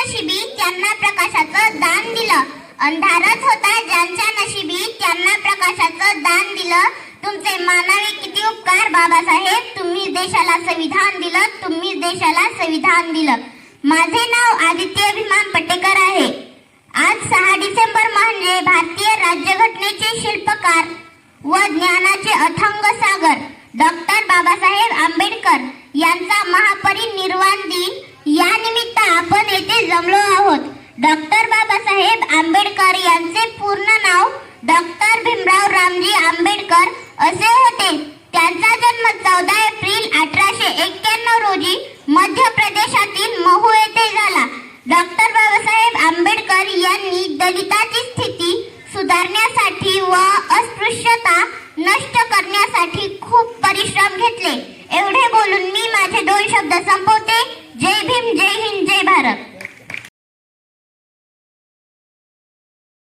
नशिबी त्यांना प्रकाशाचं दान दिलं. अंधारच होता ज्यांच्या नशिबी त्यांना प्रकाशाचं दान दिलं. तुमचे मानावे किती उपकार बाबासाहेब. तुम्ही देशाला संविधान दिलं तुम्ही देशाला संविधान दिलं. माझे नाव आदित्य अभिमान पटेकर आहे. आज सहा डिसेंबर म्हणजे भारतीय राज्यघटनेचे शिल्पकार डॉक्टर बाबासाहेब आंबेडकर यांचे पूर्ण नाव डॉक्टर भीमराव रामजी आंबेडकर असे होते. त्यांचा जन्म चौदा एप्रिल अठराशे एक्क्याण्णव रोजी मध्य प्रदेशातील महू येथे झाला. डॉक्टर बाबासाहेब आंबेडकर यांनी दलिताची स्थिती सुधारण्यासाठी व अस्पृश्यता नष्ट करण्यासाठी खूप परिश्रम घेतले. एवढे बोलून मी